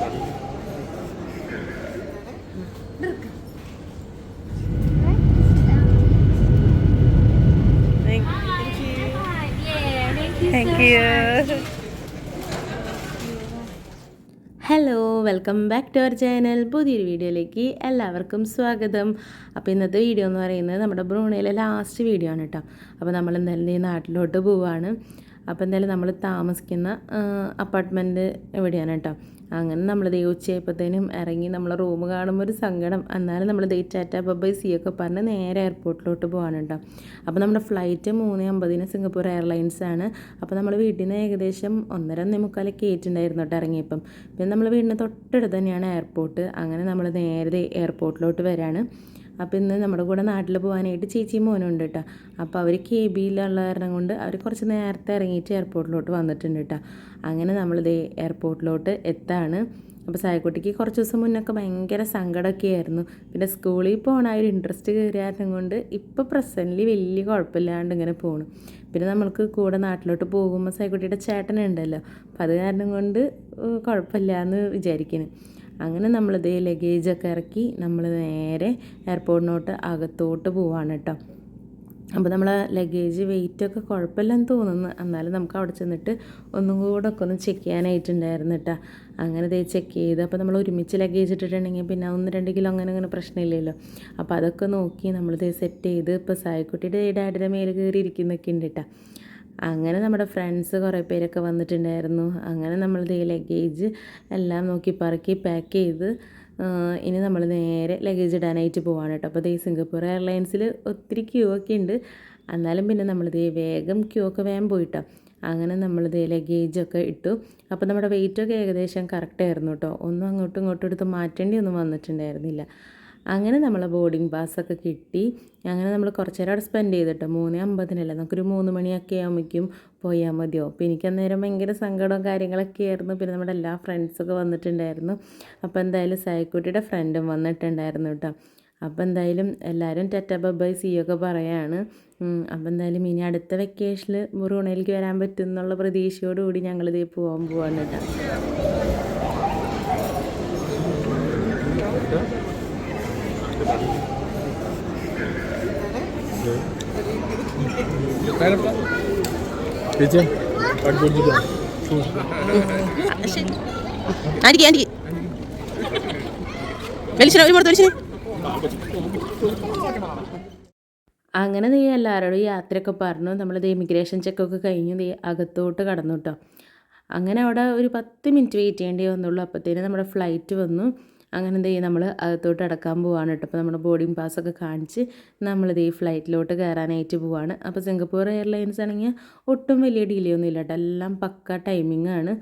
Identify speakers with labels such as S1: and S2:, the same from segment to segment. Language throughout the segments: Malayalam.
S1: Thank you hello welcome back to our channel പുതിയൊരു വീഡിയോയിലേക്ക് എല്ലാവർക്കും സ്വാഗതം. അപ്പോൾ ഇന്നത്തെ വീഡിയോ എന്ന് പറയുന്നത് നമ്മുടെ ബ്രൂണയിലെ ലാസ്റ്റ് വീഡിയോ ആണ് കേട്ടോ അപ്പോൾ നമ്മൾ എന്തായാലും ഈ നാട്ടിലോട്ട് പോവുകയാണ് അപ്പോൾ എന്തായാലും നമ്മൾ താമസിക്കുന്ന അപ്പാർട്ട്മെന്റ് എവിടെയാണ് കേട്ടോ അങ്ങനെ നമ്മൾ ദേ ഉച്ചയായപ്പോഴത്തേനും ഇറങ്ങി നമ്മൾ റൂം കാണുമ്പോൾ ഒരു സങ്കടം. എന്നാലും നമ്മൾ ദേ ടാറ്റ ബബൈ സി ഒക്കെ പറഞ്ഞ് നേരെ എയർപോർട്ടിലോട്ട് പോകാൻ കേട്ടോ അപ്പോൾ നമ്മുടെ ഫ്ലൈറ്റ് മൂന്ന് അമ്പതിന് സിംഗപ്പൂർ എയർലൈൻസ് ആണ്. അപ്പോൾ നമ്മൾ വീട്ടിൽ നിന്ന് ഏകദേശം ഒന്നര ഒന്നേ മുക്കാലൊക്കെ ഏറ്റുണ്ടായിരുന്നു കേട്ടോ ഇറങ്ങിയപ്പം പിന്നെ നമ്മൾ വീടിന് തൊട്ടടുത്ത് തന്നെയാണ് എയർപോർട്ട് അങ്ങനെ നമ്മൾ നേരെ എയർപോർട്ടിലോട്ട് വരാണ്. അപ്പോൾ ഇന്ന് നമ്മുടെ കൂടെ നാട്ടിൽ പോകാനായിട്ട് ചേച്ചി മോനുണ്ട് കേട്ടോ അപ്പോൾ അവർ കെ ബിയിലുള്ള കാരണം കൊണ്ട് അവർ കുറച്ച് നേരത്തെ ഇറങ്ങിയിട്ട് എയർപോർട്ടിലോട്ട് വന്നിട്ടുണ്ട് കേട്ടോ അങ്ങനെ നമ്മളിത് എയർപോർട്ടിലോട്ട് എത്താണ്. അപ്പോൾ സായക്കുട്ടിക്ക് കുറച്ച് ദിവസം മുന്നൊക്കെ ഭയങ്കര സങ്കടമൊക്കെ ആയിരുന്നു. പിന്നെ സ്കൂളിൽ പോകണ ആ ഒരു ഇൻട്രസ്റ്റ് കയറിയ കൊണ്ട് ഇപ്പോൾ പ്രസന്റ്ലി വലിയ കുഴപ്പമില്ലാണ്ട് ഇങ്ങനെ പോകണം പിന്നെ നമ്മൾക്ക് കൂടെ നാട്ടിലോട്ട് പോകുമ്പോൾ സായക്കുട്ടിയുടെ ചേട്ടനുണ്ടല്ലോ. അപ്പോൾ അത് കാരണം കൊണ്ട് കുഴപ്പമില്ല എന്ന് വിചാരിക്കുന്നു അങ്ങനെ നമ്മളിത് ലഗേജൊക്കെ ഇറക്കി നമ്മൾ നേരെ എയർപോർട്ടിനോട്ട് അകത്തോട്ട് പോവാണ് കേട്ടോ അപ്പോൾ നമ്മൾ ലഗേജ് വെയിറ്റൊക്കെ കുഴപ്പമില്ലെന്ന് തോന്നുന്നു. എന്നാലും നമുക്ക് അവിടെ ചെന്നിട്ട് ഒന്നും കൂടെ ഒക്കെ ഒന്ന് ചെക്ക് ചെയ്യാനായിട്ടുണ്ടായിരുന്നു കേട്ടോ അങ്ങനെ ഇതേ ചെക്ക് ചെയ്ത് അപ്പോൾ നമ്മൾ ഒരുമിച്ച് ലഗേജ് ഇട്ടിട്ടുണ്ടെങ്കിൽ പിന്നെ ഒന്ന് രണ്ട് കിലോ അങ്ങനെ അങ്ങനെ പ്രശ്നമില്ലല്ലോ. അപ്പോൾ അതൊക്കെ നോക്കി നമ്മളിത് സെറ്റ് ചെയ്ത് ഇപ്പോൾ സായിക്കുട്ടിയുടെ ഡാഡിയുടെ മേലെ കയറി ഇരിക്കുന്നൊക്കെ ഉണ്ട് കേട്ടോ അങ്ങനെ നമ്മുടെ ഫ്രണ്ട്സ് കുറേ പേരൊക്കെ വന്നിട്ടുണ്ടായിരുന്നു. അങ്ങനെ നമ്മൾ ഈ ലഗേജ് എല്ലാം നോക്കി പറക്കി പാക്ക് ചെയ്ത് ഇനി നമ്മൾ നേരെ ലഗേജ് ഇടാനായിട്ട് പോവാണ് കേട്ടോ. അപ്പോൾ ഈ സിംഗപ്പൂർ എയർലൈൻസിൽ ഒത്തിരി ക്യൂ ഒക്കെ ഉണ്ട്. എന്നാലും പിന്നെ നമ്മളിത് വേഗം ക്യൂ ഒക്കെ വേഗം പോയിട്ടോ. അങ്ങനെ നമ്മളിത് ലഗേജൊക്കെ ഇട്ടു. അപ്പോൾ നമ്മുടെ വെയിറ്റൊക്കെ ഏകദേശം കറക്റ്റ് ആയിരുന്നു കേട്ടോ. ഒന്നും അങ്ങോട്ടും ഇങ്ങോട്ടും എടുത്ത് മാറ്റേണ്ടി ഒന്നും വന്നിട്ടുണ്ടായിരുന്നില്ല. അങ്ങനെ നമ്മളെ ബോർഡിംഗ് പാസ്സൊക്കെ കിട്ടി. അങ്ങനെ നമ്മൾ കുറച്ച് നേരം അവിടെ സ്പെൻഡ് ചെയ്തിട്ടോ മൂന്ന് അമ്പതിനല്ല നമുക്കൊരു മൂന്ന് മണിയൊക്കെ ആകുമ്പോഴേക്കും പോയാൽ മതിയോ? അപ്പോൾ എനിക്ക് അന്നേരം ഭയങ്കര സങ്കടവും കാര്യങ്ങളൊക്കെ ആയിരുന്നു. പിന്നെ നമ്മുടെ എല്ലാ ഫ്രണ്ട്സൊക്കെ വന്നിട്ടുണ്ടായിരുന്നു. അപ്പോൾ എന്തായാലും സായിക്കുട്ടിയുടെ ഫ്രണ്ടും വന്നിട്ടുണ്ടായിരുന്നു കേട്ടോ. അപ്പോൾ എന്തായാലും എല്ലാവരും ടെറ്റ ബബൈ സി ഒക്കെ പറയാണ്. അപ്പോൾ എന്തായാലും ഇനി അടുത്ത വെക്കേഷനിൽ ബ്രൂണയിലേക്ക് വരാൻ പറ്റും എന്നുള്ള പ്രതീക്ഷയോടുകൂടി ഞങ്ങളിതേ പോകാൻ പോകാൻ കേട്ടോ.
S2: ചേച്ചി
S3: ആന്റിക്ക് ആന്റിക്ക് വലിച്ചിന ഒരു പുറത്ത് വലിച്ചിനെ
S1: അങ്ങനെ നീ എല്ലാവരോടും യാത്രയൊക്കെ പറഞ്ഞു. നമ്മൾ ഇമിഗ്രേഷൻ ചെക്കൊക്കെ കഴിഞ്ഞു നീ അകത്തോട്ട് കടന്നു കേട്ടോ അങ്ങനെ അവിടെ ഒരു പത്ത് മിനിറ്റ് വെയിറ്റ് ചെയ്യേണ്ടി വന്നുള്ളൂ. അപ്പോഴത്തേനും നമ്മുടെ ഫ്ലൈറ്റ് വന്നു. അങ്ങനെ എന്ത് ചെയ്യും നമ്മൾ അകത്തോട്ട് അടക്കാൻ പോവാണ് കേട്ടോ. അപ്പോൾ നമ്മുടെ ബോർഡിംഗ് പാസ്സൊക്കെ കാണിച്ച് നമ്മളിത് ഈ ഫ്ലൈറ്റിലോട്ട് കയറാനായിട്ട് പോവാണ്. അപ്പോൾ സിംഗപ്പൂർ എയർലൈൻസ് ആണെങ്കിൽ ഒട്ടും വലിയ ഡിലേ ഒന്നും ഇല്ല കേട്ടോ. എല്ലാം പക്ക ടൈമിംഗ് ആണ്.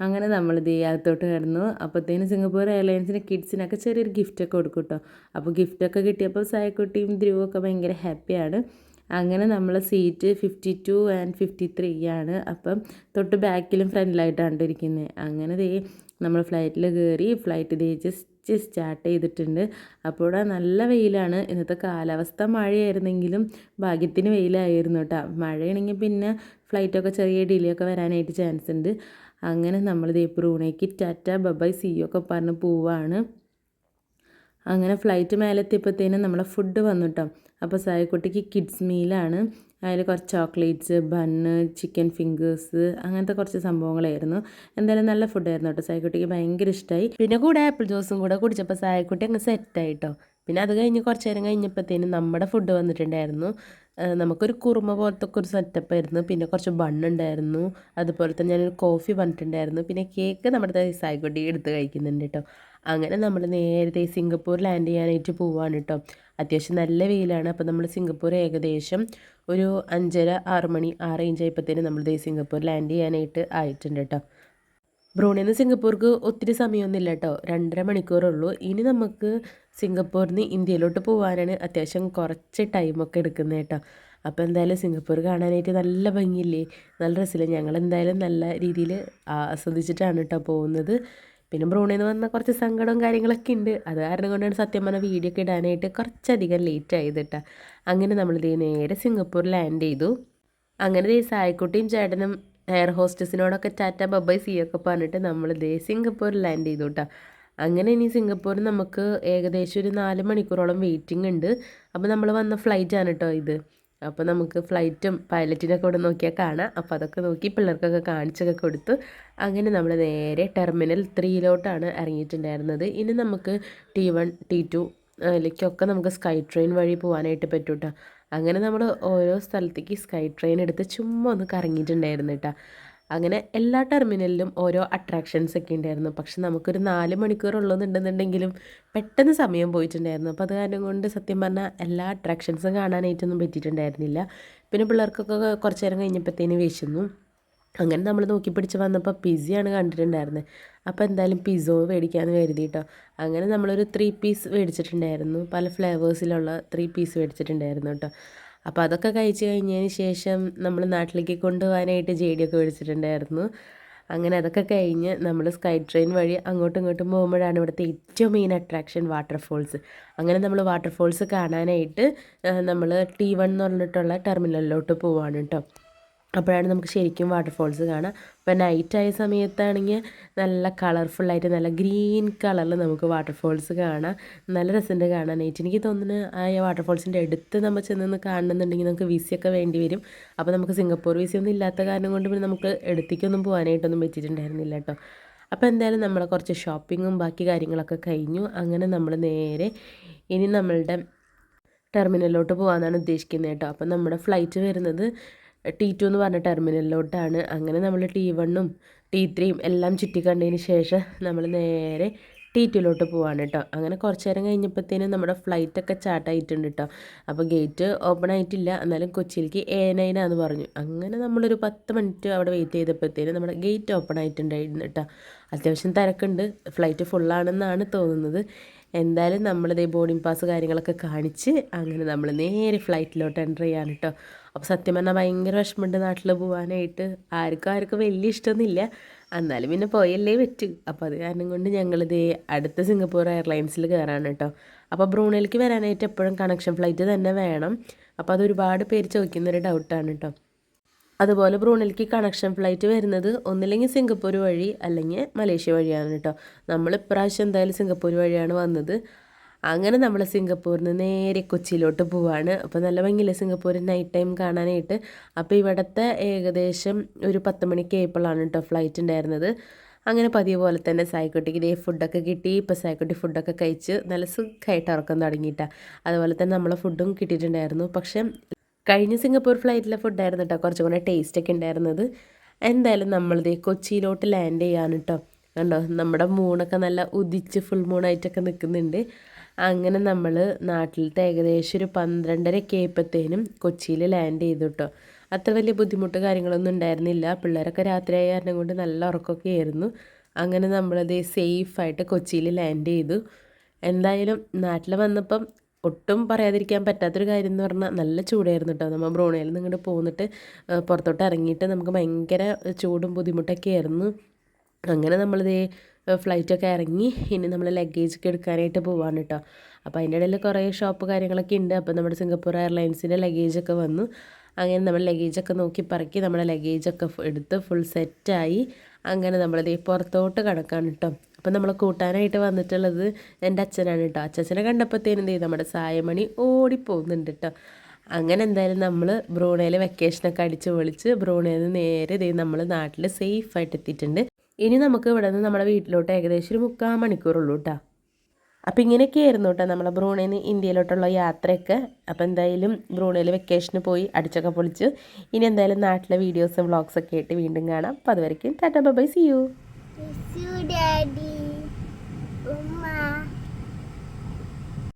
S1: അങ്ങനെ നമ്മളിത് അകത്തോട്ട് കിടന്നു. അപ്പോഴത്തേനും സിംഗപ്പൂർ എയർലൈൻസിന് കിഡ്സിനൊക്കെ ചെറിയൊരു ഗിഫ്റ്റൊക്കെ കൊടുക്കും കേട്ടോ. അപ്പോൾ ഗിഫ്റ്റൊക്കെ കിട്ടിയപ്പോൾ സായക്കുട്ടിയും ധ്രുവൊക്കെ ഭയങ്കര ഹാപ്പിയാണ് അങ്ങനെ നമ്മൾ seat fifty two and fifty three ആണ്. അപ്പം തൊട്ട് ബാക്കിലും ഫ്രണ്ടിലായിട്ടാണ് ഇരിക്കുന്നത് അങ്ങനെ ദേ നമ്മൾ ഫ്ലൈറ്റിൽ കയറി ഫ്ലൈറ്റ് ദേ ജസ്റ്റ് സ്റ്റാർട്ട് ചെയ്തിട്ടുണ്ട്. അപ്പോൾ നല്ല വെയിലാണ്. ഇന്നത്തെ കാലാവസ്ഥ മഴയായിരുന്നെങ്കിലും ഭാഗ്യത്തിന് വെയിലായിരുന്നു കേട്ടോ. മഴയാണെങ്കിൽ പിന്നെ ഫ്ലൈറ്റൊക്കെ ചെറിയ ഡിലേ ഒക്കെ വരാനായിട്ട് ചാൻസ് ഉണ്ട് അങ്ങനെ നമ്മൾ ദേ റൂണേക്ക് ടാറ്റ ബബായ് സിയൊക്കെ പറഞ്ഞ് പോവാണ്. അങ്ങനെ ഫ്ലൈറ്റ് മേലെത്തിയപ്പോഴത്തേനും നമ്മളെ ഫുഡ് വന്നു കേട്ടോ അപ്പോൾ സായക്കുട്ടിക്ക് കിഡ്സ് മീലാണ് അതിൽ കുറച്ച് ചോക്ലേറ്റ്സ് ബണ്ണ് ചിക്കൻ ഫിംഗേഴ്സ് അങ്ങനത്തെ കുറച്ച് സംഭവങ്ങളായിരുന്നു. എന്തായാലും നല്ല ഫുഡായിരുന്നു കേട്ടോ. സായക്കുട്ടിക്ക് ഭയങ്കര ഇഷ്ടമായി പിന്നെ കൂടെ ആപ്പിൾ ജ്യൂസും കൂടെ കുടിച്ചപ്പോൾ സായക്കുട്ടി അങ്ങ് സെറ്റായി കേട്ടോ പിന്നെ അത് കഴിഞ്ഞ് കുറച്ച് നേരം കഴിഞ്ഞപ്പോഴത്തേനും നമ്മുടെ ഫുഡ് വന്നിട്ടുണ്ടായിരുന്നു. നമുക്കൊരു കുറുമ പോലത്തെ ഒരു സെറ്റപ്പ് ആയിരുന്നു. പിന്നെ കുറച്ച് ബണ്ണുണ്ടായിരുന്നു അതുപോലെ തന്നെ ഞാനൊരു കോഫി വന്നിട്ടുണ്ടായിരുന്നു പിന്നെ കേക്ക് നമ്മുടെ സായിക്കുട്ടി എടുത്ത് കഴിക്കുന്നുണ്ട് കേട്ടോ. അങ്ങനെ നമ്മൾ നേരത്തെ സിംഗപ്പൂർ ലാൻഡ് ചെയ്യാനായിട്ട് പോവാണ് കേട്ടോ അത്യാവശ്യം നല്ല വെയിലാണ്. അപ്പോൾ നമ്മൾ സിംഗപ്പൂർ ഏകദേശം ഒരു അഞ്ചര ആറ് മണി ആ റേഞ്ച് ആയപ്പോഴത്തേനും നമ്മൾ ദേ സിംഗപ്പൂർ ലാൻഡ് ചെയ്യാനായിട്ട് ആയിട്ടുണ്ട് കേട്ടോ ബ്രൂണിൽ നിന്ന് സിംഗപ്പൂർക്ക് ഒത്തിരി സമയമൊന്നുമില്ല കേട്ടോ രണ്ടര മണിക്കൂറുള്ളൂ. ഇനി നമുക്ക് സിംഗപ്പൂരിൽ നിന്ന് ഇന്ത്യയിലോട്ട് പോകാനാണ് അത്യാവശ്യം കുറച്ച് ടൈമൊക്കെ എടുക്കുന്നത് കേട്ടോ അപ്പോൾ എന്തായാലും സിംഗപ്പൂർ കാണാനായിട്ട് നല്ല ഭംഗിയില്ലേ? നല്ല രസമില്ല ഞങ്ങൾ എന്തായാലും നല്ല രീതിയിൽ ആസ്വദിച്ചിട്ടാണ് കേട്ടോ പോകുന്നത്. പിന്നെ ബ്രൂണിൽ നിന്ന് വന്ന കുറച്ച് സങ്കടവും കാര്യങ്ങളൊക്കെ ഉണ്ട് അത് കാരണം കൊണ്ടാണ് സത്യം പറഞ്ഞാൽ വീഡിയോ ഒക്കെ ഇടാനായിട്ട് കുറച്ചധികം ലേറ്റ് ആയത് കേട്ടോ അങ്ങനെ നമ്മൾ നേരെ സിംഗപ്പൂർ ലാൻഡ് ചെയ്തു. അങ്ങനെ ഈ സായിക്കുട്ടിയും ചേട്ടനും എയർ ഹോസ്റ്റസിനോടൊക്കെ ടാറ്റ ബബൈ സി ഒക്കെ പറഞ്ഞിട്ട് നമ്മൾ ദേ സിംഗപ്പൂർ ലാൻഡ് ചെയ്തു കേട്ടോ അങ്ങനെ ഇനി സിംഗപ്പൂരിൽ നമുക്ക് ഏകദേശം ഒരു നാല് മണിക്കൂറോളം വെയിറ്റിംഗ് ഉണ്ട് അപ്പോൾ നമ്മൾ വന്ന ഫ്ലൈറ്റാണ് കേട്ടോ ഇത്. അപ്പോൾ നമുക്ക് ഫ്ലൈറ്റും പൈലറ്റിനൊക്കെ ഇവിടെ നോക്കിയാൽ കാണാം. അപ്പോൾ അതൊക്കെ നോക്കി പിള്ളേർക്കൊക്കെ കാണിച്ചൊക്കെ കൊടുത്തു. അങ്ങനെ നമ്മൾ നേരെ ടെർമിനൽ ത്രീയിലോട്ടാണ് ഇറങ്ങിയിട്ടുണ്ടായിരുന്നത്. ഇനി നമുക്ക് ടി വൺ ടി ടു അതിലേക്കൊക്കെ നമുക്ക് സ്കൈ ട്രെയിൻ വഴി പോകാനായിട്ട് പറ്റും കേട്ടോ അങ്ങനെ നമ്മൾ ഓരോ സ്ഥലത്തേക്ക് സ്കൈ ട്രെയിൻ എടുത്ത് ചുമ്മാ ഒന്ന് കറങ്ങിയിട്ടുണ്ടായിരുന്നു കേട്ടോ. അങ്ങനെ എല്ലാ ടെർമിനലിലും ഓരോ അട്രാക്ഷൻസ് ഒക്കെ ഉണ്ടായിരുന്നു. പക്ഷെ നമുക്കൊരു നാല് മണിക്കൂർ ഉള്ളതെന്നുണ്ടെന്നുണ്ടെങ്കിലും പെട്ടെന്ന് സമയം പോയിട്ടുണ്ടായിരുന്നു. അപ്പോൾ അത് കാരണം കൊണ്ട് സത്യം പറഞ്ഞാൽ എല്ലാ അട്രാക്ഷൻസും കാണാനായിട്ടൊന്നും പറ്റിയിട്ടുണ്ടായിരുന്നില്ല. പിന്നെ പിള്ളേർക്കൊക്കെ കുറച്ച് നേരം കഴിഞ്ഞപ്പോഴത്തേന് വിശന്നു. അങ്ങനെ നമ്മൾ നോക്കി പിടിച്ച് വന്നപ്പോൾ പിസയാണ് കണ്ടിട്ടുണ്ടായിരുന്നത്. അപ്പോൾ എന്തായാലും പിസോ മേടിക്കാമെന്ന് കരുതി കേട്ടോ. അങ്ങനെ നമ്മളൊരു ത്രീ പീസ് മേടിച്ചിട്ടുണ്ടായിരുന്നു. പല ഫ്ലേവേഴ്സിലുള്ള ത്രീ പീസ് മേടിച്ചിട്ടുണ്ടായിരുന്നു കേട്ടോ. അപ്പോൾ അതൊക്കെ കഴിച്ച് കഴിഞ്ഞതിന് ശേഷം നമ്മൾ നാട്ടിലേക്ക് കൊണ്ടുപോകാനായിട്ട് ജേടിയൊക്കെ വിളിച്ചിട്ടുണ്ടായിരുന്നു. അങ്ങനെ അതൊക്കെ കഴിഞ്ഞ് നമ്മൾ സ്കൈ ട്രെയിൻ വഴി അങ്ങോട്ടും ഇങ്ങോട്ടും പോകുമ്പോഴാണ് ഇവിടുത്തെ ഏറ്റവും മെയിൻ അട്രാക്ഷൻ വാട്ടർഫോൾസ് അങ്ങനെ നമ്മൾ വാട്ടർഫോൾസ് കാണാനായിട്ട് നമ്മൾ ടി വൺ എന്ന് പറഞ്ഞിട്ടുള്ള ടെർമിനലിലോട്ട് പോവാണ് കേട്ടോ അപ്പോഴാണ് നമുക്ക് ശരിക്കും വാട്ടർഫോൾസ് കാണാം. അപ്പോൾ നൈറ്റ് ആയ സമയത്താണെങ്കിൽ നല്ല കളർഫുള്ളായിട്ട് നല്ല ഗ്രീൻ കളറിൽ നമുക്ക് വാട്ടർഫോൾസ് കാണാം. നല്ല രസമുണ്ട് കാണാനായിട്ട്. എനിക്ക് തോന്നുന്നു ആ വാട്ടർഫോൾസിന്റെ അടുത്ത് നമ്മൾ ചെന്ന് കാണണമെന്നുണ്ടെങ്കിൽ നമുക്ക് വിസയൊക്കെ വേണ്ടി വരും. അപ്പോൾ നമുക്ക് സിംഗപ്പൂർ വിസയൊന്നും ഇല്ലാത്ത കാരണം കൊണ്ട് പിന്നെ നമുക്ക് എടുത്തേക്കൊന്നും പോകാനായിട്ടൊന്നും പറ്റിയിട്ടുണ്ടായിരുന്നില്ല കേട്ടോ. അപ്പോൾ എന്തായാലും നമ്മളെ കുറച്ച് ഷോപ്പിങ്ങും ബാക്കി കാര്യങ്ങളൊക്കെ കഴിഞ്ഞു. അങ്ങനെ നമ്മൾ നേരെ ഇനി നമ്മളുടെ ടെർമിനലിലോട്ട് പോകാനാണ് ഉദ്ദേശിക്കുന്നത് കേട്ടോ. അപ്പം നമ്മുടെ ഫ്ലൈറ്റ് വരുന്നത് ടി ടു എന്ന് പറഞ്ഞ ടെർമിനലിലോട്ടാണ്. അങ്ങനെ നമ്മൾ ടി വണ്ണും ടി ത്രീയും എല്ലാം ചുറ്റിക്കണ്ടതിന് ശേഷം നമ്മൾ നേരെ ടി ടുവിലോട്ട് പോവാണ് കേട്ടോ അങ്ങനെ കുറച്ച് നേരം കഴിഞ്ഞപ്പോഴത്തേനും നമ്മുടെ ഫ്ലൈറ്റൊക്കെ ചാർട്ടായിട്ടുണ്ട് കേട്ടോ അപ്പോൾ ഗേറ്റ് ഓപ്പൺ ആയിട്ടില്ല. എന്നാലും കൊച്ചിയിലേക്ക് എ നയനാന്ന് പറഞ്ഞു. അങ്ങനെ നമ്മളൊരു പത്ത് മിനിറ്റ് അവിടെ വെയിറ്റ് ചെയ്തപ്പോഴത്തേനും നമ്മുടെ ഗേറ്റ് ഓപ്പൺ ആയിട്ടുണ്ടായിരുന്നു കേട്ടോ അത്യാവശ്യം തിരക്കുണ്ട്. ഫ്ലൈറ്റ് ഫുള്ളാണെന്നാണ് തോന്നുന്നത്. എന്തായാലും നമ്മളിതേ ബോർഡിംഗ് പാസ് കാര്യങ്ങളൊക്കെ കാണിച്ച് അങ്ങനെ നമ്മൾ നേരെ ഫ്ലൈറ്റിലോട്ട് എന്റർ ചെയ്യാണ് കേട്ടോ അപ്പോൾ സത്യം പറഞ്ഞാൽ ഭയങ്കര വിഷമമുണ്ട് നാട്ടിൽ പോകാനായിട്ട് ആർക്കും ആർക്കും വലിയ ഇഷ്ടമൊന്നുമില്ല. എന്നാലും പിന്നെ പോയല്ലേ പറ്റൂ. അപ്പോൾ അത് കാരണം കൊണ്ട് ഞങ്ങളിത് അടുത്ത സിംഗപ്പൂർ എയർലൈൻസിൽ കയറാണ് കേട്ടോ. അപ്പോൾ ബ്രൂണയിലേക്ക് വരാനായിട്ട് എപ്പോഴും കണക്ഷൻ ഫ്ലൈറ്റ് തന്നെ വേണം. അപ്പോൾ അത് ഒരുപാട് പേര് ചോദിക്കുന്നൊരു ഡൗട്ടാണ് കേട്ടോ. അതുപോലെ ബ്രൂണയിലേക്ക് കണക്ഷൻ ഫ്ലൈറ്റ് വരുന്നത് ഒന്നില്ലെങ്കിൽ സിംഗപ്പൂർ വഴി അല്ലെങ്കിൽ മലേഷ്യ വഴിയാണ് കേട്ടോ. നമ്മൾ ഇപ്രാവശ്യം എന്തായാലും സിംഗപ്പൂർ വഴിയാണ് വന്നത്. അങ്ങനെ നമ്മൾ സിംഗപ്പൂരിൽ നിന്ന് നേരെ കൊച്ചിയിലോട്ട് പോവാണ്. അപ്പോൾ നല്ല ഭംഗിയില്ല സിംഗപ്പൂരിൽ നൈറ്റ് ടൈം കാണാനായിട്ട്? അപ്പോൾ ഇവിടുത്തെ ഏകദേശം ഒരു പത്ത് മണിക്ക് ആയപ്പോഴാണ് കേട്ടോ ഫ്ലൈറ്റ് ഉണ്ടായിരുന്നത് അങ്ങനെ പതിവ് പോലെ തന്നെ സായിക്കുട്ടിക്ക് ഇതേ ഫുഡൊക്കെ കിട്ടി. ഇപ്പോൾ സായിക്കുട്ടി ഫുഡൊക്കെ കഴിച്ച് നല്ല സുഖമായിട്ട് ഉറക്കം തുടങ്ങിയിട്ടാണ് അതുപോലെ തന്നെ നമ്മളെ ഫുഡും കിട്ടിയിട്ടുണ്ടായിരുന്നു. പക്ഷേ കഴിഞ്ഞ സിംഗപ്പൂർ ഫ്ലൈറ്റിലെ ഫുഡായിരുന്നു കേട്ടോ കുറച്ചും കൂടെ ടേസ്റ്റൊക്കെ ഉണ്ടായിരുന്നത് എന്തായാലും നമ്മളിത് കൊച്ചിയിലോട്ട് ലാൻഡ് ചെയ്യാൻ കേട്ടോ കണ്ടോ? നമ്മുടെ മൂണൊക്കെ നല്ല ഉദിച്ച് ഫുൾ മൂണായിട്ടൊക്കെ നിൽക്കുന്നുണ്ട് അങ്ങനെ നമ്മൾ നാട്ടിലത്തെ ഏകദേശം ഒരു പന്ത്രണ്ടരയൊക്കെ ആയപ്പോഴത്തേനും കൊച്ചിയിൽ ലാൻഡ് ചെയ്തു കേട്ടോ അത്ര വലിയ ബുദ്ധിമുട്ട് കാര്യങ്ങളൊന്നും ഉണ്ടായിരുന്നില്ല. പിള്ളേരൊക്കെ രാത്രിയായ കാരണം കൊണ്ട് നല്ല ഉറക്കമൊക്കെ ആയിരുന്നു. അങ്ങനെ നമ്മളത് സേഫായിട്ട് കൊച്ചിയിൽ ലാൻഡ് ചെയ്തു. എന്തായാലും നാട്ടിൽ വന്നപ്പം ഒട്ടും പറയാതിരിക്കാൻ പറ്റാത്തൊരു കാര്യം എന്ന് പറഞ്ഞാൽ നല്ല ചൂടായിരുന്നു കേട്ടോ നമ്മൾ ബ്രോണയിൽ നിന്ന് ഇങ്ങോട്ട് പോന്നിട്ട് പുറത്തോട്ട് ഇറങ്ങിയിട്ട് നമുക്ക് ഭയങ്കര ചൂടും ബുദ്ധിമുട്ടൊക്കെ ആയിരുന്നു. അങ്ങനെ നമ്മളിതേ ഫ്ലൈറ്റൊക്കെ ഇറങ്ങി. ഇനി നമ്മൾ ലഗേജൊക്കെ എടുക്കാനായിട്ട് പോവാണ് കേട്ടോ അപ്പോൾ അതിന്റെ ഇടയിൽ കുറേ ഷോപ്പ് കാര്യങ്ങളൊക്കെ ഉണ്ട് അപ്പോൾ നമ്മുടെ സിംഗപ്പൂർ എയർലൈൻസിന്റെ ലഗേജൊക്കെ വന്നു. അങ്ങനെ നമ്മൾ ലഗേജൊക്കെ നോക്കി പറക്കി നമ്മുടെ ലഗേജൊക്കെ എടുത്ത് ഫുൾ സെറ്റായി അങ്ങനെ നമ്മളിത് പുറത്തോട്ട് കിടക്കാണ് കേട്ടോ അപ്പം നമ്മൾ കൂട്ടാനായിട്ട് വന്നിട്ടുള്ളത് എന്റെ അച്ഛനാണ് കേട്ടോ അച്ഛനെ കണ്ടപ്പോഴത്തേനും ചെയ്യും നമ്മുടെ സായമണി ഓടിപ്പോകുന്നുണ്ട് കേട്ടോ അങ്ങനെ എന്തായാലും നമ്മൾ ബ്രൂണയിൽ വെക്കേഷനൊക്കെ അടിച്ച് വിളിച്ച് ബ്രൂണയിൽ നിന്ന് നേരെ ഇതേ നമ്മൾ നാട്ടിൽ സേഫായിട്ട് എത്തിയിട്ടുണ്ട്. ഇനി നമുക്ക് ഇവിടെ നിന്ന് നമ്മുടെ വീട്ടിലോട്ട് ഏകദേശം ഒരു മുക്കാൽ മണിക്കൂറുള്ളൂ കേട്ടോ അപ്പം ഇങ്ങനെയൊക്കെയായിരുന്നു കേട്ടോ നമ്മളെ ബ്രൂണയിൽ ഇന്ത്യയിലോട്ടുള്ള യാത്രയൊക്കെ. അപ്പോൾ എന്തായാലും ബ്രൂണയിൽ വെക്കേഷന് പോയി അടിച്ചൊക്കെ പൊളിച്ച് ഇനി എന്തായാലും നാട്ടിലെ വീഡിയോസും വ്ളോഗ്സൊക്കെ ആയിട്ട് വീണ്ടും കാണാം. അപ്പോൾ അതുവരെയ്ക്കും tata bye see you
S2: daddy.